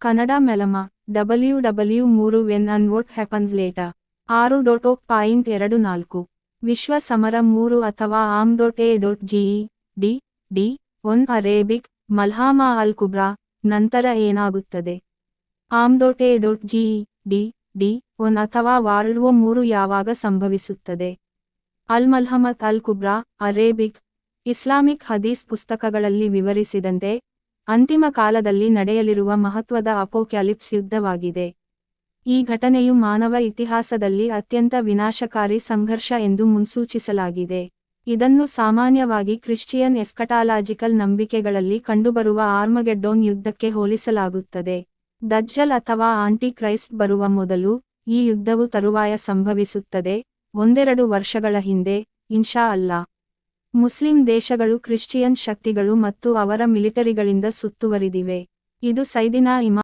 ಕನ್ನಡ ಮೆಲಮ, W W ಮೂರು when and what happens later ಆರು ಡಾಟ್ ಪಾಯಿಂಟ್ ಎರಡು ನಾಲ್ಕು. ವಿಶ್ವ ಸಮರ ಮೂರು ಅಥವಾ am dot A dot G E D D one Arabic, ಮಲ್ಹಾಮಾ ಅಲ್ ಕುಬ್ರಾ, ನಂತರ ಏನಾಗುತ್ತದೆ? Am dot A dot G E D D one ಅಥವಾ ವಾರ್ಲ್ಡ್ ಮೂರು ಯಾವಾಗ ಸಂಭವಿಸುತ್ತದೆ? ಅಲ್ ಮಲ್ಹಮತ್ ಅಲ್ ಕುಬ್ರಾ, ಅರೇಬಿಕ್, ಇಸ್ಲಾಮಿಕ್ ಹದೀಸ್ ಪುಸ್ತಕಗಳಲ್ಲಿ ವಿವರಿಸಿದಂತೆ ಅಂತಿಮ ಕಾಲದಲ್ಲಿ ನಡೆಯಲಿರುವ ಮಹತ್ವದ ಅಪೋಕ್ಯಾಲಿಪ್ಸ್ ಯುದ್ಧವಾಗಿದೆ. ಈ ಘಟನೆಯು ಮಾನವ ಇತಿಹಾಸದಲ್ಲಿ ಅತ್ಯಂತ ವಿನಾಶಕಾರಿ ಸಂಘರ್ಷ ಎಂದು ಮುನ್ಸೂಚಿಸಲಾಗಿದೆ. ಇದನ್ನು ಸಾಮಾನ್ಯವಾಗಿ ಕ್ರಿಶ್ಚಿಯನ್ ಎಸ್ಕಟಾಲಾಜಿಕಲ್ ನಂಬಿಕೆಗಳಲ್ಲಿ ಕಂಡುಬರುವ ಆರ್ಮಗೆಡ್ಡೋನ್ ಯುದ್ಧಕ್ಕೆ ಹೋಲಿಸಲಾಗುತ್ತದೆ. ದಜ್ಜಲ್ ಅಥವಾ ಆಂಟಿ ಕ್ರೈಸ್ಟ್ ಬರುವ ಮೊದಲು ಈ ಯುದ್ಧವು ತರುವಾಯ ಸಂಭವಿಸುತ್ತದೆ, ಒಂದೆರಡು ವರ್ಷಗಳ ಹಿಂದೆ, ಇನ್ಶಾ ಅಲ್ಲಾ. ಮುಸ್ಲಿಂ ದೇಶಗಳು ಕ್ರಿಶ್ಚಿಯನ್ ಶಕ್ತಿಗಳು ಮತ್ತು ಅವರ ಮಿಲಿಟರಿಗಳಿಂದ ಸುತ್ತುವರಿದಿವೆ. ಇದು ಸೈದಿನಾ ಇಮಾ